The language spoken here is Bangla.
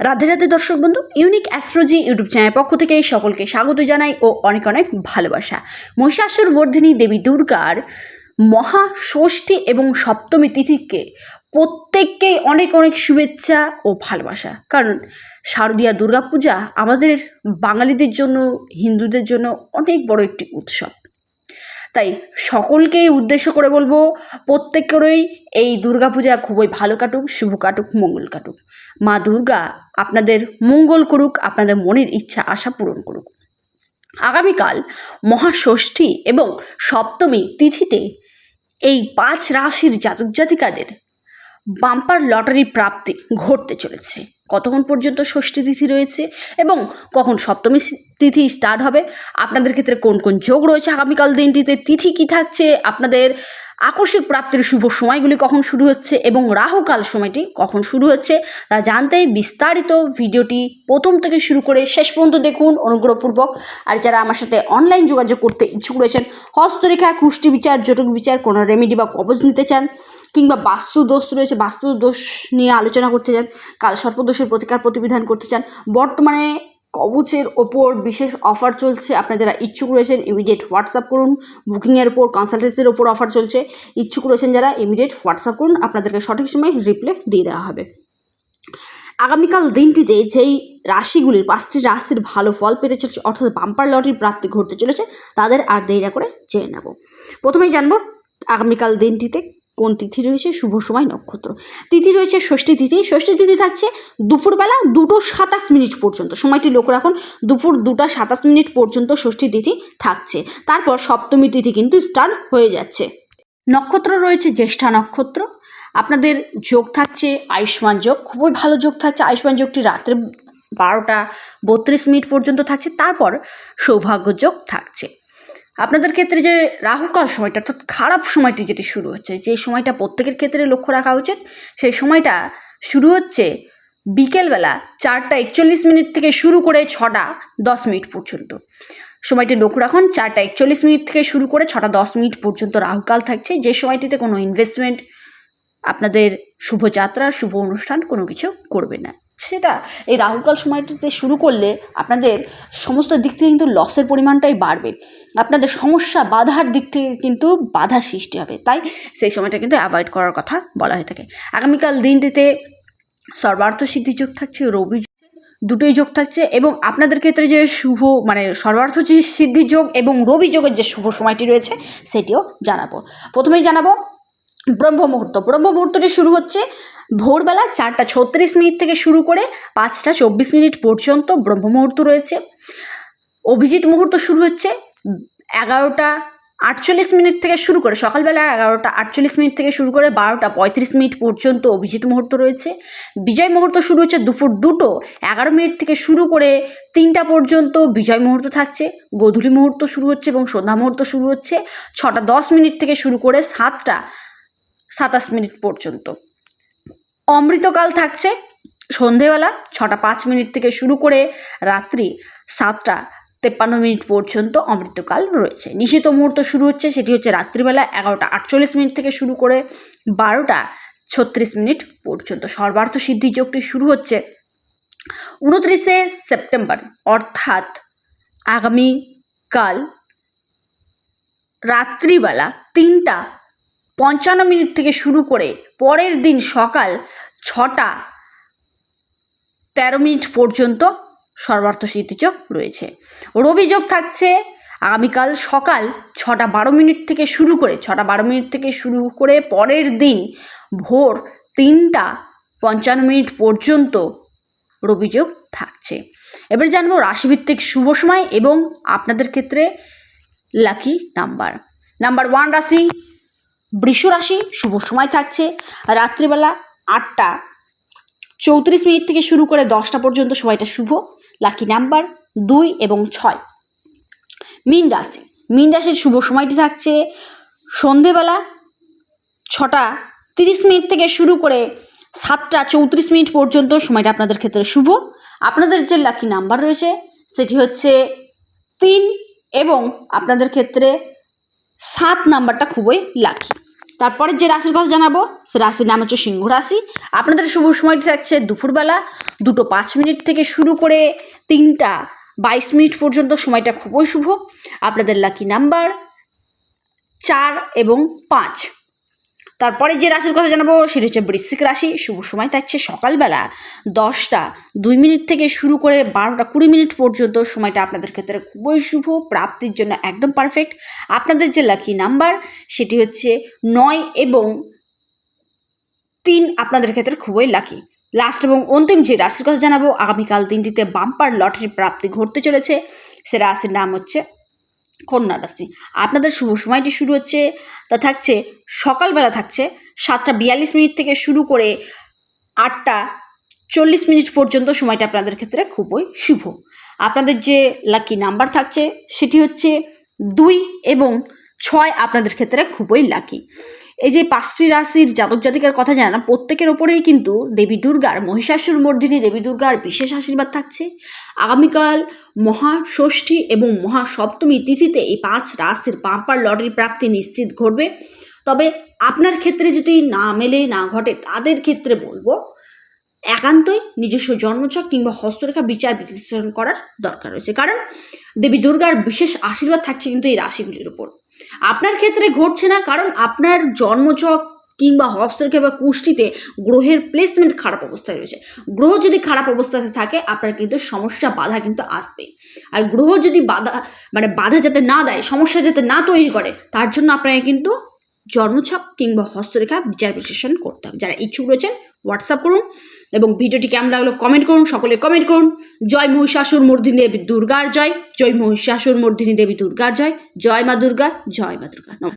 রাধে রাধে দর্শক বন্ধু ইউনিক অ্যাস্ট্রোজি ইউটিউব চ্যানেলের পক্ষ থেকে সকলকে স্বাগত জানাই ও অনেক অনেক ভালোবাসা। মহিষাসুর বর্ধিনী দেবী দুর্গার মহা ষষ্ঠী এবং সপ্তমী তিথিকে প্রত্যেককেই অনেক অনেক শুভেচ্ছা ও ভালোবাসা। কারণ শারদীয়া দুর্গাপূজা আমাদের বাঙালিদের জন্য, হিন্দুদের জন্য অনেক বড় একটি উৎসব। তাই সকলকেই উদ্দেশ্য করে বলব, প্রত্যেকেরই এই দুর্গাপূজা খুবই ভালো কাটুক, শুভ কাটুক, মঙ্গল কাটুক। মা দুর্গা আপনাদের মঙ্গল করুক, আপনাদের মনের ইচ্ছা, আশা পূরণ করুক। আগামীকাল মহাষষ্ঠী এবং সপ্তমী তিথিতে এই পাঁচ রাশির জাতক জাতিকাদের বাম্পার লটারি প্রাপ্তি ঘটতে চলেছে। কতক্ষণ পর্যন্ত ষষ্ঠী তিথি রয়েছে এবং কখন সপ্তমী তিথি স্টার্ট হবে? আপনাদের ক্ষেত্রে কোন কোন যোগ রয়েছে? আগামীকাল দিনটিতে তিথি কি থাকছে? আপনাদের আকস্মিক প্রাপ্তির শুভ সময়গুলি কখন শুরু হচ্ছে এবং রাহুকাল সময়টি কখন শুরু হচ্ছে তা জানতে বিস্তারিত ভিডিওটি প্রথম থেকে শুরু করে শেষ পর্যন্ত দেখুন অনুগ্রহপূর্বক। আর যারা আমার সাথে অনলাইন যোগাযোগ করতে ইচ্ছুক রয়েছেন, হস্তরেখা, কুষ্টি বিচার, জটক বিচার, কোনো রেমেডি বা কবজ নিতে চান কিংবা বাস্তু দোষ রয়েছে বাস্তু দোষ নিয়ে আলোচনা করতে চান, কাল সর্পদোষের প্রতিকার প্রতিবিধান করতে চান, বর্তমানে কবচের ওপর বিশেষ অফার চলছে। আপনারা যারা ইচ্ছুক রয়েছেন ইমিডিয়েট হোয়াটসঅ্যাপ করুন। বুকিংয়ের ওপর কনসালটেন্সির ওপর অফার চলছে। ইচ্ছুক রয়েছেন যারা ইমিডিয়েট হোয়াটসঅ্যাপ করুন। আপনাদেরকে সঠিক সময় রিপ্লাই দিয়ে দেওয়া হবে। আগামীকাল দিনটিতে যেই রাশিগুলির পাঁচটি রাশির ভালো ফল পেতে চলেছে, অর্থাৎ বাম্পার লটারির প্রাপ্তি ঘটতে চলেছে, তাদের আর দেরি করে জেনে নেব। প্রথমেই জানব, আগামীকাল দিনটিতে কোন তিথি রয়েছে? শুভ সময় নক্ষত্র। তিথি রয়েছে ষষ্ঠী তিথি। ষষ্ঠী তিথি থাকছে দুপুরবেলা দুটো সাতাশ মিনিট পর্যন্ত। সময়টি লোক রাখুন, দুপুর দুটা সাতাশ মিনিট পর্যন্ত ষষ্ঠী তিথি থাকছে। তারপর সপ্তমী তিথি কিন্তু স্টার্ট হয়ে যাচ্ছে। নক্ষত্র রয়েছে জ্যেষ্ঠা নক্ষত্র। আপনাদের যোগ থাকছে আয়ুষ্মান যোগ। খুবই ভালো যোগ থাকছে। আয়ুষ্মান যোগটি রাত্রে বারোটা বত্রিশ মিনিট পর্যন্ত থাকছে। তারপর সৌভাগ্য যোগ থাকছে। আপনাদের ক্ষেত্রে যে রাহুকাল সময়টা, অর্থাৎ খারাপ সময়টি যেটি শুরু হচ্ছে, যে সময়টা প্রত্যেকের ক্ষেত্রে লক্ষ্য রাখা উচিত, সেই সময়টা শুরু হচ্ছে বিকেলবেলা চারটা একচল্লিশ মিনিট থেকে শুরু করে ছটা দশ মিনিট পর্যন্ত। সময়টি লক্ষ্য রাখুন, চারটা একচল্লিশ মিনিট থেকে শুরু করে ছটা দশ মিনিট পর্যন্ত রাহুকাল থাকছে। যে সময়টিতে কোনো ইনভেস্টমেন্ট আপনাদের শুভযাত্রা শুভ অনুষ্ঠান কোনো কিছু করবে না। সেটা এই রাহুকাল সময়টিতে শুরু করলে আপনাদের সমস্ত দিক থেকে কিন্তু লসের পরিমাণটাই বাড়বে। আপনাদের সমস্যা, বাধার দিক থেকে কিন্তু বাধা সৃষ্টি হবে। তাই সেই সময়টা কিন্তু অ্যাভয়েড করার কথা বলা হয়ে থাকে। আগামীকাল দিনটিতে সর্বার্থ সিদ্ধি যোগ থাকছে, রবি দুটোই যোগ থাকছে এবং আপনাদের ক্ষেত্রে যে শুভ মানে সর্বার্থ যে সিদ্ধি যোগ এবং রবি যোগের যে শুভ সময়টি রয়েছে, সেটিও জানাব। প্রথমেই জানাব ব্রহ্ম মুহূর্ত। ব্রহ্ম মুহূর্তটি শুরু হচ্ছে ভোরবেলা চারটা ছত্রিশ মিনিট থেকে শুরু করে পাঁচটা চব্বিশ মিনিট পর্যন্ত ব্রহ্ম মুহূর্ত রয়েছে। অভিজিৎ মুহূর্ত শুরু হচ্ছে এগারোটা আটচল্লিশ মিনিট থেকে শুরু করে, সকালবেলা এগারোটা আটচল্লিশ মিনিট থেকে শুরু করে বারোটা পঁয়ত্রিশ মিনিট পর্যন্ত অভিজিৎ মুহূর্ত রয়েছে। বিজয় মুহূর্ত শুরু হচ্ছে দুপুর দুটো এগারো মিনিট থেকে শুরু করে তিনটা পর্যন্ত বিজয় মুহূর্ত থাকছে, গোধূলি মুহূর্ত শুরু হচ্ছে এবং সন্ধ্যা মুহূর্ত শুরু হচ্ছে। ছটা দশ মিনিট থেকে শুরু করে সাতটা সাতাশ মিনিট পর্যন্ত। অমৃতকাল থাকছে সন্ধেবেলা ছটা পাঁচ মিনিট থেকে শুরু করে রাত্রি সাতটা তেপ্পান্ন মিনিট পর্যন্ত অমৃতকাল রয়েছে। নিষিদ্ধ মুহূর্ত শুরু হচ্ছে, সেটি হচ্ছে রাত্রিবেলা এগারোটা আটচল্লিশ মিনিট থেকে শুরু করে বারোটা ছত্রিশ মিনিট পর্যন্ত। সর্বার্থ সিদ্ধি যোগটি শুরু হচ্ছে উনত্রিশে সেপ্টেম্বর, অর্থাৎ আগামীকাল রাত্রিবেলা তিনটা পঞ্চান্ন মিনিট থেকে শুরু করে পরের দিন সকাল ছটা তেরো মিনিট পর্যন্ত সর্বার্থ সিদ্ধিযোগ রয়েছে। রবি যোগ থাকছে, আগামীকাল সকাল ছটা বারো মিনিট থেকে শুরু করে, ছটা বারো মিনিট থেকে শুরু করে পরের দিন ভোর তিনটা পঞ্চান্ন মিনিট পর্যন্ত রবি যোগ থাকছে। এবার জানব রাশিভিত্তিক শুভ সময় এবং আপনাদের ক্ষেত্রে লাকি নাম্বার নাম্বার ওয়ান রাশি। বৃষ রাশি শুভ সময় থাকছে। রাত্রিবেলা আটটা চৌত্রিশ মিনিট থেকে শুরু করে দশটা পর্যন্ত সময়টা শুভ। লাকি নাম্বার দুই এবং ছয়। মীন রাশি। মীন রাশির শুভ সময়টি থাকছে সন্ধেবেলা ছটা তিরিশ মিনিট থেকে শুরু করে সাতটা চৌত্রিশ মিনিট পর্যন্ত সময়টা আপনাদের ক্ষেত্রে শুভ। আপনাদের যে লাকি নাম্বার রয়েছে, সেটি হচ্ছে তিন এবং আপনাদের ক্ষেত্রে সাত নাম্বারটা খুবই লাকি তারপরে যে রাশির কথা জানাব, সে রাশির নাম হচ্ছে সিংহ রাশি। আপনাদের শুভ সময়টি থাকছে দুপুরবেলা, দুটো পাঁচ মিনিট থেকে শুরু করে তিনটা বাইশ মিনিট পর্যন্ত। সময়টা খুবই শুভ। আপনাদের লাকি নাম্বার চার এবং পাঁচ। তারপরে যে রাশির কথা জানাব সেটি হচ্ছে বৃশ্চিক রাশি। শুভ সময় থাকছে সকালবেলা দশটা দুই মিনিট থেকে শুরু করে বারোটা কুড়ি মিনিট পর্যন্ত। সময়টা আপনাদের ক্ষেত্রে খুবই শুভ, প্রাপ্তির জন্য একদম পারফেক্ট আপনাদের যে লাকি নাম্বার সেটি হচ্ছে নয় এবং তিন আপনাদের ক্ষেত্রে খুবই লাকি লাস্ট এবং অন্তিম যে রাশির কথা জানাব, আগামীকাল দিনটিতে বাম্পার লটারি প্রাপ্তি ঘটতে চলেছে। সে রাশির নাম হচ্ছে কন্যা রাশি। আপনাদের শুভ সময়টি শুরু হচ্ছে, তা থাকছে, সকালবেলা থাকছে, সাতটা বিয়াল্লিশ মিনিট থেকে শুরু করে আটটা চল্লিশ মিনিট পর্যন্ত সময়টা আপনাদের ক্ষেত্রে খুবই শুভ। আপনাদের যে লাকি নাম্বার থাকছে, সেটি হচ্ছে দুই এবং ছয় আপনাদের ক্ষেত্রে খুবই লাকি এই যে পাঁচটি রাশির জাতক জাতিকার কথা জানা প্রত্যেকের ওপরেই কিন্তু দেবী দুর্গার, মহিষাসুর মর্দিনী দেবী দুর্গার বিশেষ আশীর্বাদ থাকছে। আগামীকাল মহাষষ্ঠী এবং মহাসপ্তমী তিথিতে এই পাঁচ রাশির পাম্পার লটারি প্রাপ্তি নিশ্চিত ঘটবে। তবে আপনার ক্ষেত্রে যদি না মেলে, না ঘটে, তাদের ক্ষেত্রে বলব, একান্তই নিজস্ব জন্মছক কিংবা হস্তরেখা বিচার বিশ্লেষণ করার দরকার রয়েছে। কারণ দেবী দুর্গার বিশেষ আশীর্বাদ থাকছে কিন্তু এই রাশিগুলির উপর আপনার ক্ষেত্রে ঘটছে না, কারণ আপনার জন্মছক কিংবা হস্তরেখা বা কুষ্টিতে গ্রহের প্লেসমেন্ট খারাপ অবস্থায় রয়েছে। গ্রহ যদি খারাপ অবস্থাতে থাকে, আপনার কিন্তু সমস্যা, বাধা কিন্তু আসবে আর গ্রহ যদি বাধা মানে বাধা যাতে না দেয়, সমস্যা যাতে না তৈরি করে, তার জন্য আপনাকে কিন্তু জন্মছক কিংবা হস্তরেখা বিচার বিশ্লেষণ করতে হবে। যারা ইচ্ছুক রয়েছেন হোয়াটসঅ্যাপ করুন এবং ভিডিওটি কেমন লাগল কমেন্ট করুন, সকলে কমেন্ট করুন। জয় মহিষাসুর মর্দিনী দেবী দুর্গার জয়। জয় মহিষাসুর মর্দিনী দেবী দুর্গার জয়। জয় মা দুর্গা, জয় মা দুর্গা।